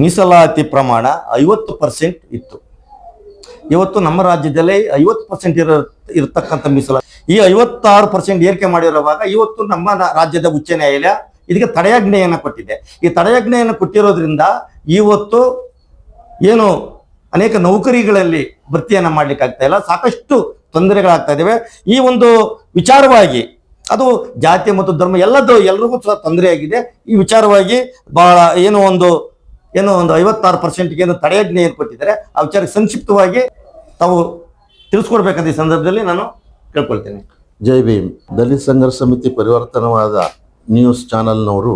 ಮೀಸಲಾತಿ ಪ್ರಮಾಣ ಐವತ್ತು ಪರ್ಸೆಂಟ್ ಇತ್ತು. ಇವತ್ತು ನಮ್ಮ ರಾಜ್ಯದಲ್ಲಿ ಐವತ್ತು ಪರ್ಸೆಂಟ್ ಇರೋ, ಇರತಕ್ಕಂಥ ಮೀಸಲಾತಿ. ಈ ಐವತ್ತಾರು ಪರ್ಸೆಂಟ್ ಏರಿಕೆ ಮಾಡಿರುವಾಗ ಇವತ್ತು ನಮ್ಮ ರಾಜ್ಯದ ಉಚ್ಚ ನ್ಯಾಯಾಲಯ ಇದಕ್ಕೆ ತಡೆಯಾಜ್ಞೆಯನ್ನು ಕೊಟ್ಟಿದೆ. ಈ ತಡೆಯಾಜ್ಞೆಯನ್ನು ಕೊಟ್ಟಿರೋದ್ರಿಂದ ಇವತ್ತು ಏನು ಅನೇಕ ನೌಕರಿಗಳಲ್ಲಿ ಭರ್ತಿಯನ್ನು ಮಾಡ್ಲಿಕ್ಕೆ ಆಗ್ತಾ ಇಲ್ಲ. ಸಾಕಷ್ಟು ತೊಂದರೆಗಳಾಗ್ತಾ ಇದ್ದಾವೆ ಈ ಒಂದು ವಿಚಾರವಾಗಿ ಅದು ಜಾತಿ ಮತ್ತು ಧರ್ಮ ಎಲ್ಲದೂ ಎಲ್ರಿಗೂ ಸಹ ತೊಂದರೆಯಾಗಿದೆ. ಈ ವಿಚಾರವಾಗಿ ಬಹಳ ಏನು ಒಂದು ಏನು ಒಂದು ಐವತ್ತಾರು ಪರ್ಸೆಂಟ್ಗೆ ಏನು ತಡೆಯಾಜ್ಞೆ ಏರ್ಪಟ್ಟಿದ್ದಾರೆ ಆ ವಿಚಾರಕ್ಕೆ ಸಂಕ್ಷಿಪ್ತವಾಗಿ ತಾವು ತಿಳಿಸ್ಕೊಡ್ಬೇಕಂತ ಈ ಸಂದರ್ಭದಲ್ಲಿ ನಾನು ಕೇಳ್ಕೊಳ್ತೇನೆ. ಜೈ ಭೀಮ್. ದಲಿತ ಸಂಘರ್ಷ ಸಮಿತಿ ಪರಿವರ್ತನವಾದ ನ್ಯೂಸ್ ಚಾನಲ್ನವರು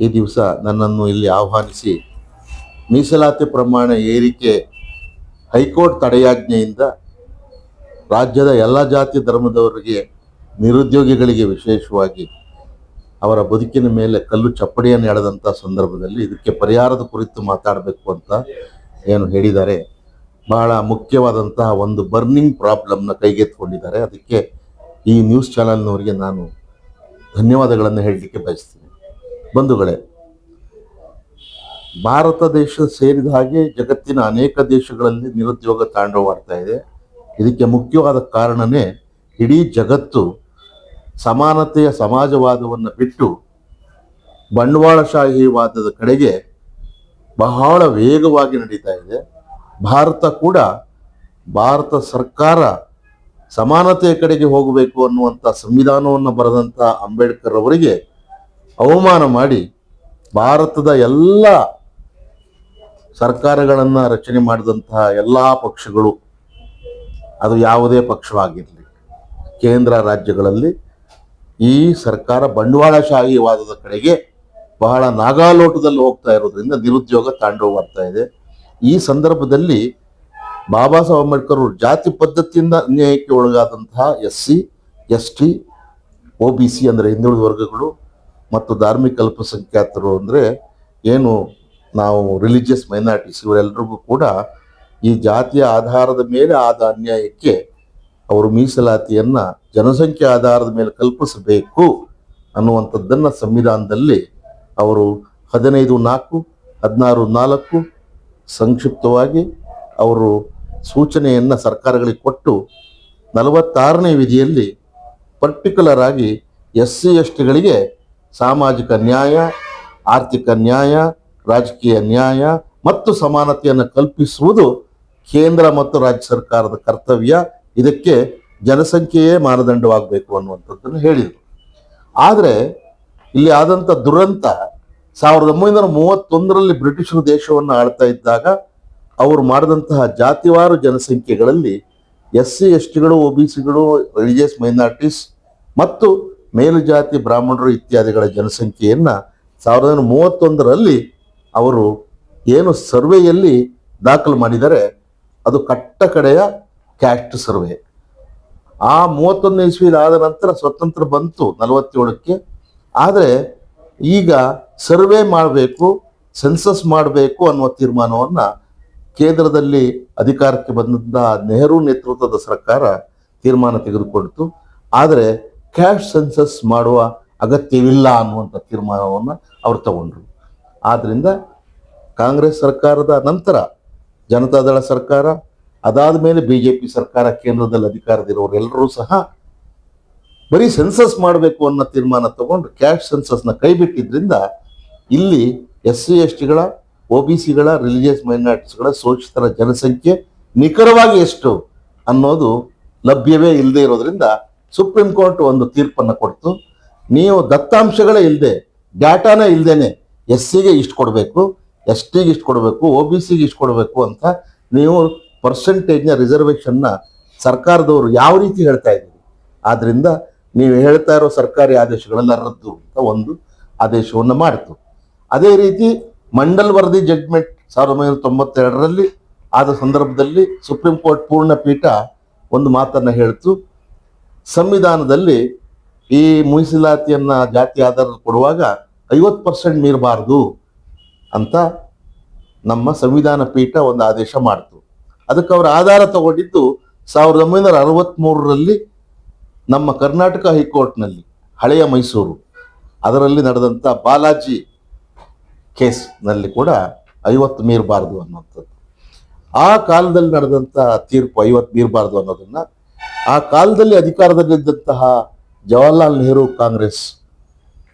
ಈ ದಿವಸ ನನ್ನನ್ನು ಇಲ್ಲಿ ಆಹ್ವಾನಿಸಿ, ಮೀಸಲಾತಿ ಪ್ರಮಾಣ ಏರಿಕೆ ಹೈಕೋರ್ಟ್ ತಡೆಯಾಜ್ಞೆಯಿಂದ ರಾಜ್ಯದ ಎಲ್ಲ ಜಾತಿ ಧರ್ಮದವರಿಗೆ ನಿರುದ್ಯೋಗಿಗಳಿಗೆ ವಿಶೇಷವಾಗಿ ಅವರ ಬದುಕಿನ ಮೇಲೆ ಕಲ್ಲು ಚಪ್ಪಡಿಯನ್ನು ಎಳೆದಂಥ ಸಂದರ್ಭದಲ್ಲಿ ಇದಕ್ಕೆ ಪರಿಹಾರದ ಕುರಿತು ಮಾತಾಡಬೇಕು ಅಂತ ಏನು ಹೇಳಿದ್ದಾರೆ. ಬಹಳ ಮುಖ್ಯವಾದಂತಹ ಒಂದು ಬರ್ನಿಂಗ್ ಪ್ರಾಬ್ಲಮ್ನ ಕೈಗೆತ್ತಿಕೊಂಡಿದ್ದಾರೆ. ಅದಕ್ಕೆ ಈ ನ್ಯೂಸ್ ಚಾನಲ್ನವರಿಗೆ ನಾನು ಧನ್ಯವಾದಗಳನ್ನು ಹೇಳಲಿಕ್ಕೆ ಬಯಸ್ತೀನಿ. ಬಂಧುಗಳೇ, ಭಾರತ ದೇಶ ಸೇರಿದ ಹಾಗೆ ಜಗತ್ತಿನ ಅನೇಕ ದೇಶಗಳಲ್ಲಿ ನಿರುದ್ಯೋಗ ತಾಂಡವಾಡ್ತಾ ಇದೆ. ಇದಕ್ಕೆ ಮುಖ್ಯವಾದ ಕಾರಣನೇ ಇಡೀ ಜಗತ್ತು ಸಮಾನತೆಯ ಸಮಾಜವಾದವನ್ನು ಬಿಟ್ಟು ಬಂಡವಾಳಶಾಹಿವಾದದ ಕಡೆಗೆ ಬಹಳ ವೇಗವಾಗಿ ನಡೀತಾ ಇದೆ. ಭಾರತ ಕೂಡ ಭಾರತ ಸರ್ಕಾರ ಸಮಾನತೆಯ ಕಡೆಗೆ ಹೋಗಬೇಕು ಅನ್ನುವಂಥ ಸಂವಿಧಾನವನ್ನು ಬರೆದಂಥ ಅಂಬೇಡ್ಕರ್ ಅವರಿಗೆ ಅವಮಾನ ಮಾಡಿ ಭಾರತದ ಎಲ್ಲ ಸರ್ಕಾರಗಳನ್ನು ರಚನೆ ಮಾಡಿದಂತಹ ಎಲ್ಲ ಪಕ್ಷಗಳು ಅದು ಯಾವುದೇ ಪಕ್ಷವಾಗಿರಲಿ, ಕೇಂದ್ರ ರಾಜ್ಯಗಳಲ್ಲಿ ಈ ಸರ್ಕಾರ ಬಂಡವಾಳಶಾಹಿವಾದದ ಕಡೆಗೆ ಬಹಳ ನಾಗಾಲೋಟದಲ್ಲಿ ಹೋಗ್ತಾ ಇರೋದ್ರಿಂದ ನಿರುದ್ಯೋಗ ಬರ್ತಾ ಇದೆ. ಈ ಸಂದರ್ಭದಲ್ಲಿ ಬಾಬಾ ಸಾಹೇಬ್ ಅಂಬೇಡ್ಕರ್ ಅವರು ಜಾತಿ ಪದ್ಧತಿಯಿಂದ ಅನ್ಯಾಯಕ್ಕೆ ಒಳಗಾದಂತಹ S C, S T, O B C ಅಂದರೆ ಹಿಂದುಳಿದ ವರ್ಗಗಳು ಮತ್ತು ಧಾರ್ಮಿಕ ಅಲ್ಪಸಂಖ್ಯಾತರು ಅಂದರೆ ಏನು ನಾವು ರಿಲಿಜಿಯಸ್ ಮೈನಾರಿಟೀಸ್ ಇವರೆಲ್ಲರಿಗೂ ಕೂಡ ಈ ಜಾತಿಯ ಆಧಾರದ ಮೇಲೆ ಆದ ಅನ್ಯಾಯಕ್ಕೆ ಅವರು ಮೀಸಲಾತಿಯನ್ನ ಜನಸಂಖ್ಯೆ ಆಧಾರದ ಮೇಲೆ ಕಲ್ಪಿಸಬೇಕು ಅನ್ನುವಂಥದ್ದನ್ನು ಸಂವಿಧಾನದಲ್ಲಿ ಅವರು ಹದಿನೈದು ನಾಲ್ಕು, ಹದಿನಾರು ನಾಲ್ಕು ಸಂಕ್ಷಿಪ್ತವಾಗಿ ಅವರು ಸೂಚನೆಯನ್ನು ಸರ್ಕಾರಗಳಿಗೆ ಕೊಟ್ಟು ನಲವತ್ತಾರನೇ ವಿಧಿಯಲ್ಲಿ ಪರ್ಟಿಕ್ಯುಲರ್ ಆಗಿ ಎಸ್ ಸಿ ಎಸ್ ಟಿಗಳಿಗೆ ಸಾಮಾಜಿಕ ನ್ಯಾಯ, ಆರ್ಥಿಕ ನ್ಯಾಯ, ರಾಜಕೀಯ ನ್ಯಾಯ ಮತ್ತು ಸಮಾನತೆಯನ್ನು ಕಲ್ಪಿಸುವುದು ಕೇಂದ್ರ ಮತ್ತು ರಾಜ್ಯ ಸರ್ಕಾರದ ಕರ್ತವ್ಯ. ಇದಕ್ಕೆ ಜನಸಂಖ್ಯೆಯೇ ಮಾನದಂಡವಾಗಬೇಕು ಅನ್ನುವಂಥದ್ದನ್ನು ಹೇಳಿದರು. ಆದರೆ ಇಲ್ಲಿ ಆದಂಥ ದುರಂತ ಸಾವಿರದ ಒಂಬೈನೂರ ಮೂವತ್ತೊಂದರಲ್ಲಿ ಬ್ರಿಟಿಷರು ದೇಶವನ್ನು ಆಳ್ತಾ ಇದ್ದಾಗ ಅವರು ಮಾಡಿದಂತಹ ಜಾತಿವಾರು ಜನಸಂಖ್ಯೆಗಳಲ್ಲಿ ಎಸ್ ಸಿ ಎಸ್ ಟಿಗಳು ಒ ಬಿ ಸಿಗಳು ರಿಲಿಜಿಯಸ್ ಮೈನಾರಿಟೀಸ್ ಮತ್ತು ಮೇಲುಜಾತಿ ಬ್ರಾಹ್ಮಣರು ಇತ್ಯಾದಿಗಳ ಜನಸಂಖ್ಯೆಯನ್ನು ಸಾವಿರದ ಒಂಬೈನೂರ ಮೂವತ್ತೊಂದರಲ್ಲಿ ಅವರು ಏನು ಸರ್ವೆಯಲ್ಲಿ ದಾಖಲು ಮಾಡಿದರೆ ಅದು ಕಟ್ಟ ಕಡೆಯ ಕ್ಯಾಸ್ಟ್ ಸರ್ವೆ. ಆ ಮೂವತ್ತೊಂದನೇ ಇಸ್ವಿಲಿ ಆದ ನಂತರ ಸ್ವತಂತ್ರ ಬಂತು ನಲವತ್ತೇಳಕ್ಕೆ. ಆದರೆ ಈಗ ಸರ್ವೆ ಮಾಡಬೇಕು ಸೆನ್ಸಸ್ ಮಾಡಬೇಕು ಅನ್ನುವ ತೀರ್ಮಾನವನ್ನು ಕೇಂದ್ರದಲ್ಲಿ ಅಧಿಕಾರಕ್ಕೆ ಬಂದಂತಹ ನೆಹರು ನೇತೃತ್ವದ ಸರ್ಕಾರ ತೀರ್ಮಾನ ತೆಗೆದುಕೊಂಡಿತು ಆದರೆ ಕ್ಯಾಶ್ ಸೆನ್ಸಸ್ ಮಾಡುವ ಅಗತ್ಯವಿಲ್ಲ ಅನ್ನುವಂಥ ತೀರ್ಮಾನವನ್ನು ಅವರು ತಗೊಂಡ್ರು. ಆದ್ದರಿಂದ ಕಾಂಗ್ರೆಸ್ ಸರ್ಕಾರದ ನಂತರ ಜನತಾದಳ ಸರ್ಕಾರ ಅದಾದ ಮೇಲೆ ಬಿ ಜೆ ಪಿ ಸರ್ಕಾರ ಕೇಂದ್ರದಲ್ಲಿ ಅಧಿಕಾರದಿರೋರೆಲ್ಲರೂ ಸಹ ಬರೀ ಸೆನ್ಸಸ್ ಮಾಡಬೇಕು ಅನ್ನೋ ತೀರ್ಮಾನ ತಗೊಂಡು ಕ್ಯಾಶ್ ಸೆನ್ಸಸ್ನ ಕೈ ಬಿಟ್ಟಿದ್ರಿಂದ ಇಲ್ಲಿ ಎಸ್ ಸಿ ಎಸ್ ಟಿಗಳ ಒ ಬಿ ಸಿಗಳ ರಿಲಿಜಿಯಸ್ ಮೈನಾರಿಟೀಸ್ಗಳ ಶೋಷಿತರ ಜನಸಂಖ್ಯೆ ನಿಖರವಾಗಿ ಎಷ್ಟು ಅನ್ನೋದು ಲಭ್ಯವೇ ಇಲ್ಲದೆ ಇರೋದ್ರಿಂದ ಸುಪ್ರೀಂ ಕೋರ್ಟ್ ಒಂದು ತೀರ್ಪನ್ನು ಕೊಡ್ತು. ನೀವು ದತ್ತಾಂಶಗಳೇ ಇಲ್ಲದೆ ಡಾಟಾನೇ ಇಲ್ಲದೇನೆ ಎಸ್ ಸಿಗೆ ಇಷ್ಟು ಕೊಡಬೇಕು ಎಸ್ ಟಿಗೆ ಇಷ್ಟು ಕೊಡಬೇಕು, ಒ ಬಿ ಸಿಗೆ ಇಷ್ಟು ಕೊಡಬೇಕು ಅಂತ ನೀವು ಪರ್ಸೆಂಟೇಜ್ನ ರಿಸರ್ವೇಷನ್ನ ಸರ್ಕಾರದವರು ಯಾವ ರೀತಿ ಹೇಳ್ತಾ ಇದ್ದೀರಿ? ಆದ್ದರಿಂದ ನೀವು ಹೇಳ್ತಾ ಇರೋ ಸರ್ಕಾರಿ ಆದೇಶಗಳೆಲ್ಲ ರದ್ದು ಅಂತ ಒಂದು ಆದೇಶವನ್ನು ಮಾಡಿತು. ಅದೇ ರೀತಿ ಮಂಡಲ್ ವರದಿ ಜಡ್ಜ್ಮೆಂಟ್ ಸಾವಿರದ ಒಂಬೈನೂರ ತೊಂಬತ್ತೆರಡರಲ್ಲಿ ಆದ ಸಂದರ್ಭದಲ್ಲಿ ಸುಪ್ರೀಂ ಕೋರ್ಟ್ ಪೂರ್ಣ ಪೀಠ ಒಂದು ಮಾತನ್ನು ಹೇಳ್ತು. ಸಂವಿಧಾನದಲ್ಲಿ ಈ ಮೀಸಲಾತಿಯನ್ನು ಜಾತಿ ಆಧಾರದ ಕೊಡುವಾಗ ಐವತ್ತು ಪರ್ಸೆಂಟ್ ಮೀರಬಾರ್ದು ಅಂತ ನಮ್ಮ ಸಂವಿಧಾನ ಪೀಠ ಒಂದು ಆದೇಶ ಮಾಡಿತು. ಅದಕ್ಕೆ ಅವರ ಆಧಾರ ತಗೊಂಡಿದ್ದು ಸಾವಿರದ ಒಂಬೈನೂರ ಅರವತ್ತ್ಮೂರರಲ್ಲಿ ನಮ್ಮ ಕರ್ನಾಟಕ ಹೈಕೋರ್ಟ್ನಲ್ಲಿ ಹಳೆಯ ಮೈಸೂರು. ಅದರಲ್ಲಿ ನಡೆದಂಥ ಬಾಲಾಜಿ ಕೇಸ್ನಲ್ಲಿ ಕೂಡ ಐವತ್ತು ಮೀರಬಾರ್ದು ಅನ್ನುವಂಥದ್ದು. ಆ ಕಾಲದಲ್ಲಿ ನಡೆದಂಥ ತೀರ್ಪು ಐವತ್ತು ಮೀರಬಾರ್ದು ಅನ್ನೋದನ್ನು ಆ ಕಾಲದಲ್ಲಿ ಅಧಿಕಾರದಲ್ಲಿದ್ದಂತಹ ಜವಾಹರ್ಲಾಲ್ ನೆಹರು ಕಾಂಗ್ರೆಸ್,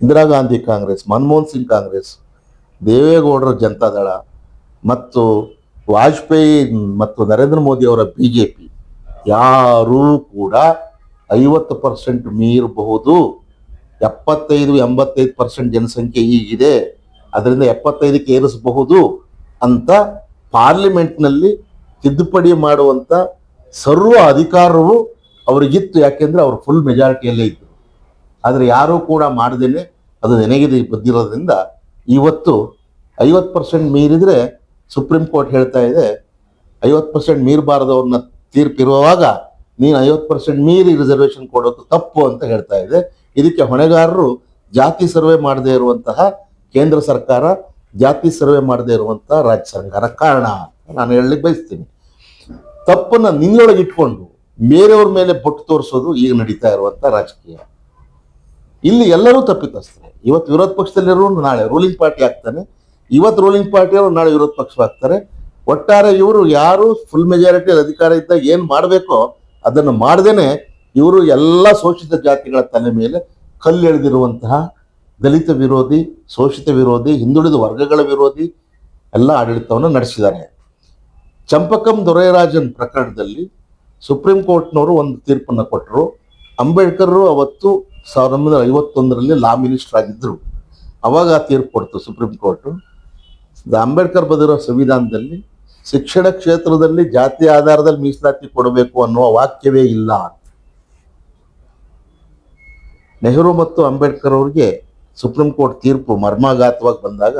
ಇಂದಿರಾ ಗಾಂಧಿ ಕಾಂಗ್ರೆಸ್, ಮನಮೋಹನ್ ಸಿಂಗ್ ಕಾಂಗ್ರೆಸ್, ದೇವೇಗೌಡರ ಜನತಾದಳ ಮತ್ತು ವಾಜಪೇಯಿ ಮತ್ತು ನರೇಂದ್ರ ಮೋದಿ ಅವರ ಬಿ ಜೆ ಪಿ ಯಾರೂ ಕೂಡ ಐವತ್ತು ಪರ್ಸೆಂಟ್ ಮೀರಬಹುದು. ಎಪ್ಪತ್ತೈದು, ಎಂಬತ್ತೈದು ಪರ್ಸೆಂಟ್ ಜನಸಂಖ್ಯೆ ಈಗಿದೆ ಅದರಿಂದ ಎಪ್ಪತ್ತೈದಕ್ಕೆ ಏರಿಸಬಹುದು ಅಂತ ಪಾರ್ಲಿಮೆಂಟ್ನಲ್ಲಿ ತಿದ್ದುಪಡಿ ಮಾಡುವಂಥ ಸರ್ವ ಅಧಿಕಾರವು ಅವರಿಗಿತ್ತು. ಯಾಕೆಂದರೆ ಅವರು ಫುಲ್ ಮೆಜಾರಿಟಿಯಲ್ಲೇ ಇದ್ದರು. ಆದರೆ ಯಾರೂ ಕೂಡ ಮಾಡದೇನೆ ಅದು ನೆನಗಿದೆ ಬಂದಿರೋದ್ರಿಂದ ಇವತ್ತು ಐವತ್ತು ಪರ್ಸೆಂಟ್ ಮೀರಿದ್ರೆ ಸುಪ್ರೀಂ ಕೋರ್ಟ್ ಹೇಳ್ತಾ ಇದೆ, ಐವತ್ತು ಪರ್ಸೆಂಟ್ ಮೀರಬಾರದು ಅವ್ರನ್ನ ತೀರ್ಪಿರುವಾಗ ನೀನು ಐವತ್ತು ಪರ್ಸೆಂಟ್ ಮೀರಿ ರಿಸರ್ವೇಶನ್ ಕೊಡೋದು ತಪ್ಪು ಅಂತ ಹೇಳ್ತಾ ಇದೆ. ಇದಕ್ಕೆ ಹೊಣೆಗಾರರು ಜಾತಿ ಸರ್ವೆ ಮಾಡದೇ ಇರುವಂತಹ ಕೇಂದ್ರ ಸರ್ಕಾರ ಜಾತಿ ಸರ್ವೆ ಮಾಡದೇ ಇರುವಂತಹ ರಾಜ್ಯ ಸರ್ಕಾರ ಕಾರಣ ನಾನು ಹೇಳಲಿಕ್ಕೆ ಬಯಸ್ತೀನಿ. ತಪ್ಪನ್ನ ನಿನ್ನೊಳಗೆ ಇಟ್ಕೊಂಡು ಬೇರೆಯವ್ರ ಮೇಲೆ ಬೊಟ್ಟು ತೋರಿಸೋದು ಈಗ ನಡೀತಾ ಇರುವಂತ ರಾಜಕೀಯ. ಇಲ್ಲಿ ಎಲ್ಲರೂ ತಪ್ಪಿತಸ್ತಾರೆ ಇವತ್ತು ವಿರೋಧ ಪಕ್ಷದಲ್ಲಿರೋರು ನಾಳೆ ರೂಲಿಂಗ್ ಪಾರ್ಟಿ ಆಗ್ತಾನೆ. ಇವತ್ತು ರೂಲಿಂಗ್ ಪಾರ್ಟಿಯವರು ನಾಳೆ ವಿರೋಧ ಪಕ್ಷವಾಗ್ತಾರೆ ಒಟ್ಟಾರೆ ಇವರು ಯಾರು ಫುಲ್ ಮೆಜಾರಿಟಿ ಅಧಿಕಾರ ಇದ್ದಾಗ ಏನು ಮಾಡಬೇಕೋ ಅದನ್ನು ಮಾಡದೇನೆ ಇವರು ಎಲ್ಲ ಶೋಷಿತ ಜಾತಿಗಳ ತಲೆ ಮೇಲೆ ಕಲ್ಲೆಳೆದಿರುವಂತಹ ದಲಿತ ವಿರೋಧಿ, ಶೋಷಿತ ವಿರೋಧಿ, ಹಿಂದುಳಿದ ವರ್ಗಗಳ ವಿರೋಧಿ ಎಲ್ಲ ಆಡಳಿತವನ್ನು ನಡೆಸಿದ್ದಾರೆ. ಚಂಪಕಂ ದೊರೆಯರಾಜನ್ ಪ್ರಕರಣದಲ್ಲಿ ಸುಪ್ರೀಂ ಕೋರ್ಟ್ನವರು ಒಂದು ತೀರ್ಪನ್ನು ಕೊಟ್ಟರು. ಅಂಬೇಡ್ಕರ್ ಅವತ್ತು ಸಾವಿರದ ಒಂಬೈನೂರ ಐವತ್ತೊಂದರಲ್ಲಿ ಲಾ ಮಿನಿಸ್ಟರ್ ಆಗಿದ್ದರು. ಅವಾಗ ಆ ತೀರ್ಪು ಕೊಡ್ತು ಸುಪ್ರೀಂ ಕೋರ್ಟು. ಅಂಬೇಡ್ಕರ್ ಬದಿರೋ ಸಂವಿಧಾನದಲ್ಲಿ ಶಿಕ್ಷಣ ಕ್ಷೇತ್ರದಲ್ಲಿ ಜಾತಿ ಆಧಾರದಲ್ಲಿ ಮೀಸಲಾತಿ ಕೊಡಬೇಕು ಅನ್ನುವ ವಾಕ್ಯವೇ ಇಲ್ಲ ನೆಹರು ಮತ್ತು ಅಂಬೇಡ್ಕರ್ ಅವರಿಗೆ ಸುಪ್ರೀಂ ಕೋರ್ಟ್ ತೀರ್ಪು ಮರ್ಮಾಘಾತವಾಗಿ ಬಂದಾಗ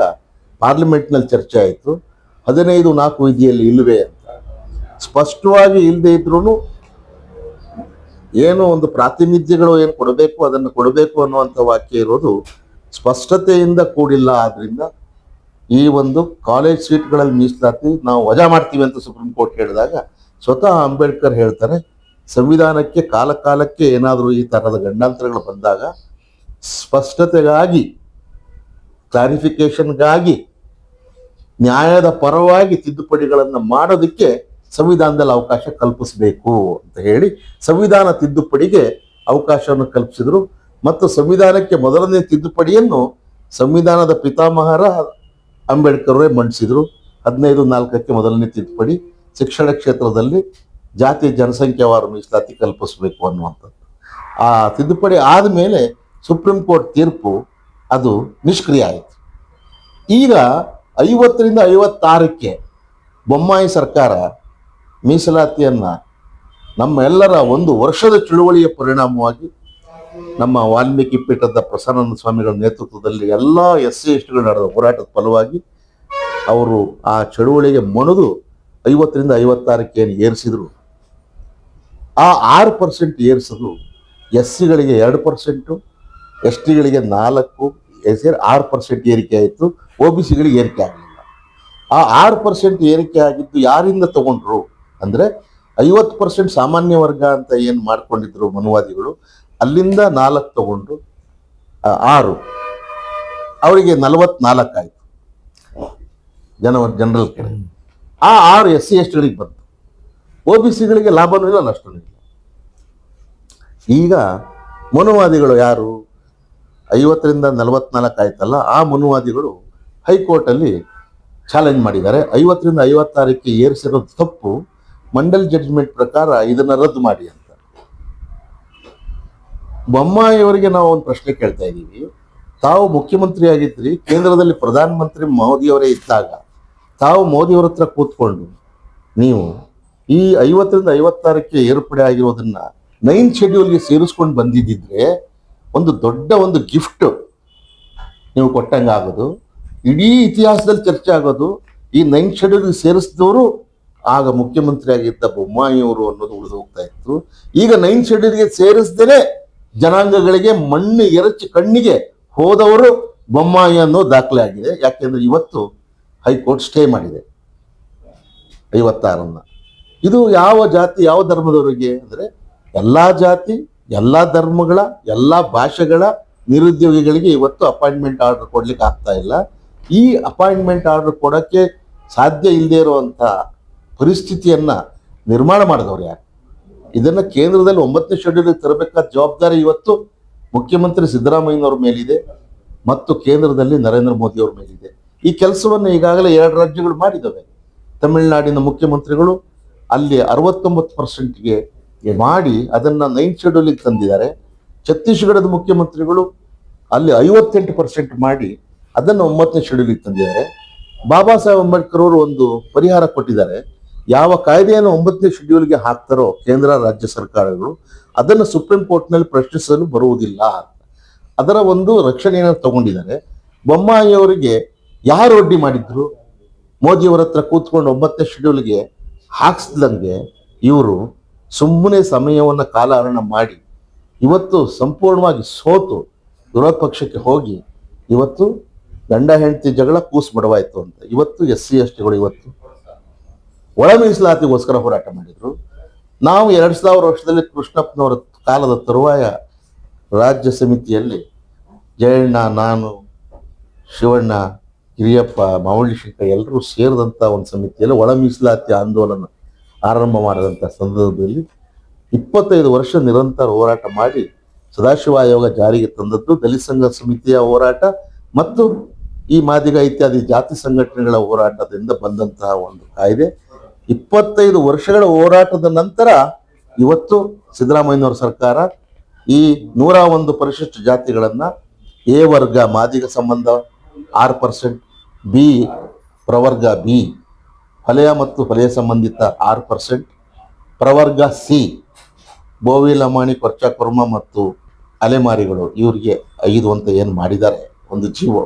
ಪಾರ್ಲಿಮೆಂಟ್ನಲ್ಲಿ ಚರ್ಚೆ ಆಯಿತು. ಹದಿನೈದು ನಾಲ್ಕು ವಿಧಿಯಲ್ಲಿ ಇಲ್ಲವೇ ಅಂತ. ಸ್ಪಷ್ಟವಾಗಿ ಇಲ್ಲದೆ ಇದ್ರೂ ಏನು ಒಂದು ಪ್ರಾತಿನಿಧ್ಯಗಳು ಏನು ಕೊಡಬೇಕು, ಅದನ್ನು ಕೊಡಬೇಕು ಅನ್ನುವಂಥ ವಾಕ್ಯ ಇರೋದು ಸ್ಪಷ್ಟತೆಯಿಂದ ಕೂಡಿಲ್ಲ. ಆದ್ರಿಂದ ಈ ಒಂದು ಕಾಲೇಜ್ ಸೀಟ್ಗಳಲ್ಲಿ ಮೀಸಲಾತಿ ನಾವು ವಜಾ ಮಾಡ್ತೀವಿ ಅಂತ ಸುಪ್ರೀಂ ಕೋರ್ಟ್ ಹೇಳಿದಾಗ ಸ್ವತಃ ಅಂಬೇಡ್ಕರ್ ಹೇಳ್ತಾರೆ, ಸಂವಿಧಾನಕ್ಕೆ ಕಾಲಕಾಲಕ್ಕೆ ಏನಾದರೂ ಈ ಥರದ ಗಂಡಾಂತರಗಳು ಬಂದಾಗ ಸ್ಪಷ್ಟತೆಗಾಗಿ ಕ್ಲಾರಿಫಿಕೇಷನ್ಗಾಗಿ ನ್ಯಾಯದ ಪರವಾಗಿ ತಿದ್ದುಪಡಿಗಳನ್ನು ಮಾಡೋದಕ್ಕೆ ಸಂವಿಧಾನದಲ್ಲಿ ಅವಕಾಶ ಕಲ್ಪಿಸಬೇಕು ಅಂತ ಹೇಳಿ ಸಂವಿಧಾನ ತಿದ್ದುಪಡಿಗೆ ಅವಕಾಶವನ್ನು ಕಲ್ಪಿಸಿದರು. ಮತ್ತು ಸಂವಿಧಾನಕ್ಕೆ ಮೊದಲನೇ ತಿದ್ದುಪಡಿಯನ್ನು ಸಂವಿಧಾನದ ಪಿತಾಮಹರ ಅಂಬೇಡ್ಕರ್ ಅವರೇ ಮಂಡಿಸಿದ್ರು. ಹದಿನೈದು ನಾಲ್ಕಕ್ಕೆ ಮೊದಲನೇ ತಿದ್ದುಪಡಿ. ಶಿಕ್ಷಣ ಕ್ಷೇತ್ರದಲ್ಲಿ ಜಾತಿ ಜನಸಂಖ್ಯಾವಾರು ಮೀಸಲಾತಿ ಕಲ್ಪಿಸಬೇಕು ಅನ್ನುವಂಥದ್ದು. ಆ ತಿದ್ದುಪಡಿ ಆದಮೇಲೆ ಸುಪ್ರೀಂ ಕೋರ್ಟ್ ತೀರ್ಪು ಅದು ನಿಷ್ಕ್ರಿಯ ಆಯಿತು. ಈಗ ಐವತ್ತರಿಂದ ಐವತ್ತಾರಕ್ಕೆ ಬೊಮ್ಮಾಯಿ ಸರ್ಕಾರ ಮೀಸಲಾತಿಯನ್ನ ನಮ್ಮೆಲ್ಲರ ಒಂದು ವರ್ಷದ ಚಳುವಳಿಯ ಪರಿಣಾಮವಾಗಿ ನಮ್ಮ ವಾಲ್ಮೀಕಿ ಪೀಠದ ಪ್ರಸನ್ನ ಸ್ವಾಮಿಗಳ ನೇತೃತ್ವದಲ್ಲಿ ಎಲ್ಲ ಎಸ್ ಸಿ ಎಸ್ಟಿಗಳು ನಡೆದ ಹೋರಾಟದ ಫಲವಾಗಿ ಅವರು ಆ ಚಳುವಳಿಗೆ ಮಣಿದು ಐವತ್ತರಿಂದ ಐವತ್ತಾರಕ್ಕೆ ಏನು ಏರಿಸಿದ್ರು. ಆ ಆರು ಪರ್ಸೆಂಟ್ ಏರಿಸೋದು ಎಸ್ ಸಿಗಳಿಗೆ ಎರಡು ಪರ್ಸೆಂಟು, ಎಸ್ ಟಿಗಳಿಗೆ ನಾಲ್ಕು, ಎಸ್ ಆರು ಪರ್ಸೆಂಟ್ ಏರಿಕೆ ಆಯಿತು, ಒ ಬಿ ಸಿಗಳಿಗೆ ಏರಿಕೆ ಆಗಲಿಲ್ಲ. ಆ ಆರು ಪರ್ಸೆಂಟ್ ಏರಿಕೆ ಆಗಿದ್ದು ಯಾರಿಂದ ತಗೊಂಡ್ರು? ಅಂದರೆ ಐವತ್ತು ಪರ್ಸೆಂಟ್ ಸಾಮಾನ್ಯ ವರ್ಗ ಅಂತ ಏನು ಮಾಡ್ಕೊಂಡಿದ್ರು ಮನುವಾದಿಗಳು ಅಲ್ಲಿಂದ ನಾಲ್ಕು ತಗೊಂಡ್ರು ಆ, ಆರು. ಅವರಿಗೆ ನಲವತ್ನಾಲ್ಕು ಆಯಿತು. ಜನ ಜನರಲ್ ಕಡೆ ಆ ಆರು ಎಸ್ ಸಿ ಎಸ್ ಟಿಗಳಿಗೆ ಬಂತು. ಒ ಬಿ ಸಿಗಳಿಗೆ ಲಾಭನೂ ಇಲ್ಲ ನಷ್ಟನೂ ಇಲ್ಲ. ಈಗ ಮನುವಾದಿಗಳು ಯಾರು? ಐವತ್ತರಿಂದ ನಲವತ್ನಾಲ್ಕು ಆಯ್ತಲ್ಲ ಆ ಮನುವಾದಿಗಳು ಹೈಕೋರ್ಟಲ್ಲಿ ಚಾಲೆಂಜ್ ಮಾಡಿದ್ದಾರೆ. ಐವತ್ತರಿಂದ ಐವತ್ತಾರಕ್ಕೆ ಏರಿಸಿರೋದು ತಪ್ಪು ಮಂಡಲ್ ಜಡ್ಜ್ಮೆಂಟ್ ಪ್ರಕಾರ ಇದನ್ನ ರದ್ದು ಮಾಡಿ ಅಂತ. ಬೊಮ್ಮಾಯಿಯವರಿಗೆ ನಾವು ಒಂದು ಪ್ರಶ್ನೆ ಕೇಳ್ತಾ ಇದ್ದೀವಿ. ತಾವು ಮುಖ್ಯಮಂತ್ರಿ ಆಗಿದ್ರಿ ಕೇಂದ್ರದಲ್ಲಿ ಪ್ರಧಾನಮಂತ್ರಿ ಮೋದಿಯವರೇ ಇದ್ದಾಗ ತಾವು ಮೋದಿಯವರ ಹತ್ರ ಕೂತ್ಕೊಂಡು ನೀವು ಈ ಐವತ್ತರಿಂದ ಐವತ್ತಾರಕ್ಕೆ ಏರ್ಪಡೆ ಆಗಿರೋದನ್ನ ನೈನ್ ಶೆಡ್ಯೂಲ್ಗೆ ಸೇರಿಸ್ಕೊಂಡು ಬಂದಿದ್ದಿದ್ರೆ ಒಂದು ದೊಡ್ಡ ಒಂದು ಗಿಫ್ಟ್ ನೀವು ಕೊಟ್ಟಂಗೆ ಆಗೋದು. ಇಡೀ ಇತಿಹಾಸದಲ್ಲಿ ಚರ್ಚೆ ಆಗೋದು ಈ ನೈನ್ ಶೆಡ್ಯೂಲ್ಗೆ ಸೇರಿಸಿದವರು ಆಗ ಮುಖ್ಯಮಂತ್ರಿ ಆಗಿದ್ದ ಬೊಮ್ಮಾಯಿಯವರು ಅನ್ನೋದು ಉಳಿದು ಹೋಗ್ತಾ ಇತ್ತು. ಈಗ ನೈನ್ ಶೆಡ್ಯೂಲ್ಗೆ ಸೇರಿಸ್ದೇನೆ ಜನಾಂಗಗಳಿಗೆ ಮಣ್ಣು ಎರಚಿ ಕಣ್ಣಿಗೆ ಹೋದವರು ಬೊಮ್ಮಾಯಿ ಅನ್ನೋ ದಾಖಲೆ ಆಗಿದೆ ಯಾಕೆಂದ್ರೆ ಇವತ್ತು ಹೈಕೋರ್ಟ್ ಸ್ಟೇ ಮಾಡಿದೆ. ಐವತ್ತಾರನ್ನ. ಇದು ಯಾವ ಜಾತಿ, ಯಾವ ಧರ್ಮದವರಿಗೆ ಅಂದ್ರೆ ಎಲ್ಲಾ ಜಾತಿ, ಎಲ್ಲಾ ಧರ್ಮಗಳ, ಎಲ್ಲಾ ಭಾಷೆಗಳ ನಿರುದ್ಯೋಗಿಗಳಿಗೆ ಇವತ್ತು ಅಪಾಯಿಂಟ್ಮೆಂಟ್ ಆರ್ಡರ್ ಕೊಡ್ಲಿಕ್ಕೆ ಆಗ್ತಾ ಇಲ್ಲ. ಈ ಅಪಾಯಿಂಟ್ಮೆಂಟ್ ಆರ್ಡರ್ ಕೊಡಕ್ಕೆ ಸಾಧ್ಯ ಇಲ್ಲದೆ ಇರುವಂಥ ಪರಿಸ್ಥಿತಿಯನ್ನ ನಿರ್ಮಾಣ ಮಾಡಿದವರು ಯಾರು? ಇದನ್ನ ಕೇಂದ್ರದಲ್ಲಿ ಒಂಬತ್ತನೇ ಶೆಡ್ಯೂಲ್ ತರಬೇಕಾದ ಜವಾಬ್ದಾರಿ ಇವತ್ತು ಮುಖ್ಯಮಂತ್ರಿ ಸಿದ್ದರಾಮಯ್ಯನವ್ರ ಮೇಲಿದೆ ಮತ್ತು ಕೇಂದ್ರದಲ್ಲಿ ನರೇಂದ್ರ ಮೋದಿ ಅವ್ರ ಮೇಲಿದೆ. ಈ ಕೆಲಸವನ್ನು ಈಗಾಗಲೇ ಎರಡು ರಾಜ್ಯಗಳು ಮಾಡಿದವೆ ತಮಿಳುನಾಡಿನ ಮುಖ್ಯಮಂತ್ರಿಗಳು ಅಲ್ಲಿ ಅರವತ್ತೊಂಬತ್ತು ಪರ್ಸೆಂಟ್ಗೆ ಮಾಡಿ ಅದನ್ನ ನೈನ್ ಶೆಡ್ಯೂಲಿಗೆ ತಂದಿದ್ದಾರೆ. ಛತ್ತೀಸ್ಗಢದ ಮುಖ್ಯಮಂತ್ರಿಗಳು ಅಲ್ಲಿ ಐವತ್ತೆಂಟು ಪರ್ಸೆಂಟ್ ಮಾಡಿ ಅದನ್ನು ಒಂಬತ್ತನೇ ಶೆಡ್ಯೂಲಿಗೆ ತಂದಿದ್ದಾರೆ. ಬಾಬಾ ಸಾಹೇಬ್ ಅಂಬೇಡ್ಕರ್ ಅವರು ಒಂದು ಪರಿಹಾರ ಕೊಟ್ಟಿದ್ದಾರೆ. ಯಾವ ಕಾಯ್ದೆಯನ್ನು ಒಂಬತ್ತನೇ ಶೆಡ್ಯೂಲ್ಗೆ ಹಾಕ್ತಾರೋ ಕೇಂದ್ರ ರಾಜ್ಯ ಸರ್ಕಾರಗಳು, ಅದನ್ನು ಸುಪ್ರೀಂ ಕೋರ್ಟ್ನಲ್ಲಿ ಪ್ರಶ್ನಿಸಲು ಬರುವುದಿಲ್ಲ ಅದರ ಒಂದು ರಕ್ಷಣೆಯನ್ನು ತಗೊಂಡಿದ್ದಾರೆ. ಬೊಮ್ಮಾಯಿಯವರಿಗೆ ಯಾರು ಅಡ್ಡಿ ಮಾಡಿದ್ರು? ಮೋದಿಯವರ ಹತ್ರ ಕೂತ್ಕೊಂಡು ಒಂಬತ್ತನೇ ಶೆಡ್ಯೂಲ್ಗೆ ಹಾಕ್ಸ್ದಂಗೆ ಇವರು ಸುಮ್ಮನೆ ಸಮಯವನ್ನು ಕಾಲಹರಣ ಮಾಡಿ, ಇವತ್ತು ಸಂಪೂರ್ಣವಾಗಿ ಸೋತು, ವಿರೋಧ ಪಕ್ಷಕ್ಕೆ ಹೋಗಿ, ಇವತ್ತು ಗಂಡ ಹೆಂಡತಿ ಜಗಳ ಕೂಸ್ ಬಡವಾಯ್ತು ಅಂತ. ಇವತ್ತು ಎಸ್ ಸಿ ಎಸ್ ಟಿಗಳು ಇವತ್ತು ಒಳ ಮೀಸಲಾತಿಗೋಸ್ಕರ ಹೋರಾಟ ಮಾಡಿದ್ರು. ನಾವು ಎರಡು ಸಾವಿರ ವರ್ಷದಲ್ಲಿ ಕೃಷ್ಣಪ್ಪನವರ ಕಾಲದ ತರುವಾಯ ರಾಜ್ಯ ಸಮಿತಿಯಲ್ಲಿ ಜಯಣ್ಣ, ನಾನು, ಶಿವಣ್ಣ, ಹಿರಿಯಪ್ಪ ಮಾವಳ್ಳಿ ಶಂಕರ್ ಎಲ್ಲರೂ ಸೇರಿದಂಥ ಒಂದು ಸಮಿತಿಯಲ್ಲಿ ಒಳ ಮೀಸಲಾತಿ ಆಂದೋಲನ ಆರಂಭ ಮಾಡಿದಂಥ ಸಂದರ್ಭದಲ್ಲಿ ಇಪ್ಪತ್ತೈದು ವರ್ಷ ನಿರಂತರ ಹೋರಾಟ ಮಾಡಿ ಸದಾಶಿವ ಆಯೋಗ ಜಾರಿಗೆ ತಂದದ್ದು ದಲಿತ ಸಂಘ ಸಮಿತಿಯ ಹೋರಾಟ ಮತ್ತು ಈ ಮಾದಿಗ ಇತ್ಯಾದಿ ಜಾತಿ ಸಂಘಟನೆಗಳ ಹೋರಾಟದಿಂದ ಬಂದಂತಹ ಒಂದು ಕಾಯ್ದೆ. ಇಪ್ಪತ್ತೈದು ವರ್ಷಗಳ ಹೋರಾಟದ ನಂತರ ಇವತ್ತು ಸಿದ್ದರಾಮಯ್ಯನವರ ಸರ್ಕಾರ ಈ ನೂರ ಒಂದು ಪರಿಶಿಷ್ಟ ಜಾತಿಗಳನ್ನು ಎ ವರ್ಗ ಮಾದಿಗ ಸಂಬಂಧ ಆರು ಪರ್ಸೆಂಟ್, ಬಿ ಪ್ರವರ್ಗ ಬಿ ಹೊಲೆಯ ಮತ್ತು ಹೊಲೆಯ ಸಂಬಂಧಿತ ಆರು ಪರ್ಸೆಂಟ್, ಪ್ರವರ್ಗ ಸಿ ಬೋವಿ ಲಮಾಣಿ ಕೊರ್ಚ ಕುರ್ಮ ಮತ್ತು ಅಲೆಮಾರಿಗಳು ಇವರಿಗೆ ಐದು ಅಂತ ಏನು ಮಾಡಿದ್ದಾರೆ ಒಂದು ಜೀವೋ.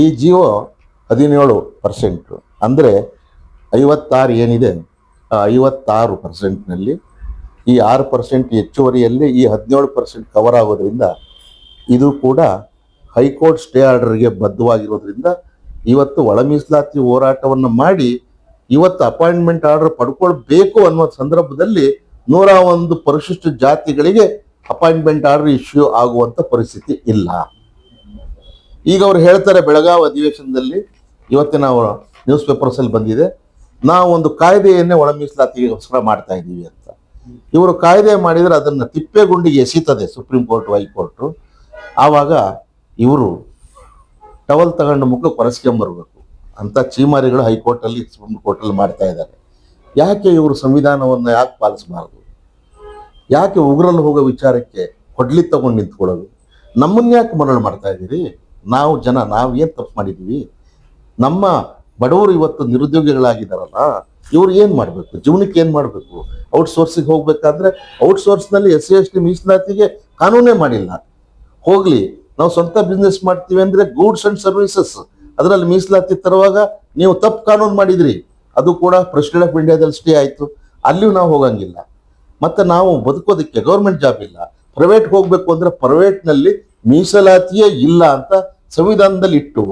ಈ ಜೀವೋ ಹದಿನೇಳು ಪರ್ಸೆಂಟು. ಅಂದರೆ ಐವತ್ತಾರು ಏನಿದೆ, ಆ, ಐವತ್ತಾರು ಪರ್ಸೆಂಟ್ನಲ್ಲಿ ಈ ಆರು ಪರ್ಸೆಂಟ್ ಹೆಚ್ಚುವರಿಯಲ್ಲಿ ಈ ಹದಿನೇಳು ಪರ್ಸೆಂಟ್ ಕವರ್ ಆಗೋದ್ರಿಂದ ಇದು ಕೂಡ ಹೈಕೋರ್ಟ್ ಸ್ಟೇ ಆರ್ಡರ್ಗೆ ಬದ್ಧವಾಗಿರೋದ್ರಿಂದ ಇವತ್ತು ಒಳ ಮೀಸಲಾತಿ ಹೋರಾಟವನ್ನು ಮಾಡಿ ಇವತ್ತು ಅಪಾಯಿಂಟ್ಮೆಂಟ್ ಆರ್ಡರ್ ಪಡ್ಕೊಳ್ಬೇಕು ಅನ್ನುವ ಸಂದರ್ಭದಲ್ಲಿ ನೂರ ಒಂದು ಪರಿಶಿಷ್ಟ ಜಾತಿಗಳಿಗೆ ಅಪಾಯಿಂಟ್ಮೆಂಟ್ ಆರ್ಡರ್ ಇಶ್ಯೂ ಆಗುವಂಥ ಪರಿಸ್ಥಿತಿ ಇಲ್ಲ. ಈಗ ಅವ್ರು ಹೇಳ್ತಾರೆ, ಬೆಳಗಾವಿ ಅಧಿವೇಶನದಲ್ಲಿ ಇವತ್ತಿನ ನ್ಯೂಸ್ ಪೇಪರ್ಸಲ್ಲಿ ಬಂದಿದೆ ನಾವು ಒಂದು ಕಾಯ್ದೆಯನ್ನೇ ಒಳ ಮೀಸಲಾತಿಗೋಸ್ಕರ ಮಾಡ್ತಾ ಇದ್ದೀವಿ ಅಂತ. ಇವರು ಕಾಯ್ದೆ ಮಾಡಿದ್ರೆ ಅದನ್ನ ತಿಪ್ಪೆಗುಂಡಿಗೆ ಎಸೀತದೆ ಸುಪ್ರೀಂ ಕೋರ್ಟ್, ಹೈಕೋರ್ಟ್. ಆವಾಗ ಇವರು ಟವಲ್ ತಗೊಂಡು ಮುಖ ಕೊರೆಸ್ಕೊಂಬರ್ಬೇಕು ಅಂತ ಚೀಮಾರಿಗಳು ಹೈಕೋರ್ಟ್ ಅಲ್ಲಿ ಸುಪ್ರೀಂ ಕೋರ್ಟ್ ಅಲ್ಲಿ ಮಾಡ್ತಾ ಇದ್ದಾರೆ. ಯಾಕೆ ಇವರು ಸಂವಿಧಾನವನ್ನು ಯಾಕೆ ಪಾಲಿಸಬಾರದು? ಯಾಕೆ ಉಗ್ರಲ್ಲಿ ಹೋಗೋ ವಿಚಾರಕ್ಕೆ ಕೊಡ್ಲಿ ತಗೊಂಡು ನಿಂತ್ಕೊಳ್ಳೋದು? ನಮ್ಮನ್ನ ಯಾಕೆ ಮರಳು ಮಾಡ್ತಾ ಇದ್ದೀರಿ? ನಾವು ಜನ, ನಾವು ಏನು ತಪ್ಪು ಮಾಡಿದ್ದೀವಿ? ನಮ್ಮ ಬಡವರು ಇವತ್ತು ನಿರುದ್ಯೋಗಿಗಳಾಗಿದ್ದಾರಲ್ಲ ಇವ್ರು ಏನು ಮಾಡಬೇಕು? ಜೀವನಕ್ಕೆ ಏನು ಮಾಡಬೇಕು? ಔಟ್ ಸೋರ್ಸಿಗೆ ಹೋಗ್ಬೇಕಾದ್ರೆ ಔಟ್ ಸೋರ್ಸ್ನಲ್ಲಿ ಎಸ್ ಸಿ, ಎಸ್ ಟಿ ಮೀಸಲಾತಿಗೆ ಕಾನೂನೇ ಮಾಡಿಲ್ಲ. ಹೋಗ್ಲಿ, ನಾವು ಸ್ವಂತ ಬಿಸ್ನೆಸ್ ಮಾಡ್ತೀವಿ ಅಂದ್ರೆ ಗೂಡ್ಸ್ ಅಂಡ್ ಸರ್ವಿಸಸ್ ಅದರಲ್ಲಿ ಮೀಸಲಾತಿ ತರುವಾಗ ನೀವು ತಪ್ಪು ಕಾನೂನು ಮಾಡಿದ್ರಿ. ಅದು ಕೂಡ ಪ್ರೆಸಿಡೆಂಟ್ ಆಫ್ ಇಂಡಿಯಾದಲ್ಲಿ ಸ್ಟೇ ಆಯ್ತು. ಅಲ್ಲಿಯೂ ನಾವು ಹೋಗಂಗಿಲ್ಲ. ಮತ್ತೆ ನಾವು ಬದುಕೋದಕ್ಕೆ ಗೌರ್ಮೆಂಟ್ ಜಾಬ್ ಇಲ್ಲ. ಪ್ರೈವೇಟ್ ಹೋಗ್ಬೇಕು ಅಂದ್ರೆ ಪ್ರೈವೇಟ್ನಲ್ಲಿ ಮೀಸಲಾತಿಯೇ ಇಲ್ಲ ಅಂತ ಸಂವಿಧಾನದಲ್ಲಿ ಇಟ್ಟು